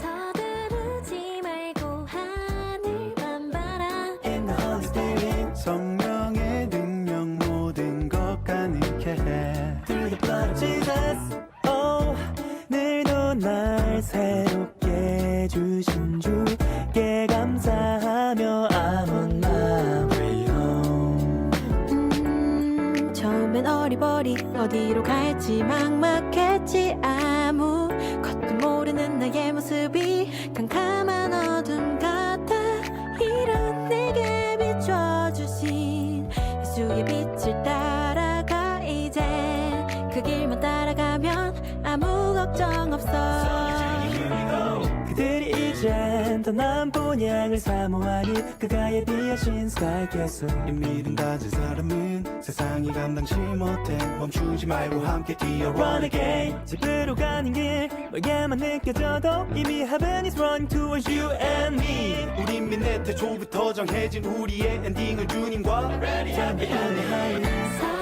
서두르지 말고 하늘만 바라. In the Holy Spirit 성령의 능력 모든 것 가능케 해. Jesus oh 늘도 날 새롭게 주신 주께 감사하며 I'm on my way home 음, 처음엔 어리버리 어디로 갈지 막막했지 아무 그 길만 따라가면 아무 걱정 없어. 그들이 이젠 떠난 본향을 사모하니 그가 예비하신 스카이캐슬. 이 믿음 가진 사람은 세상이 감당치 못해. 멈추지 말고 함께 뛰어 Run again 집으로 가는 길. 멀게만 느껴져도 이미 heaven is running towards you and me. 우린 민내 태초부터 정해진 우리의 엔딩을 주님과 Ready. To be in the hurry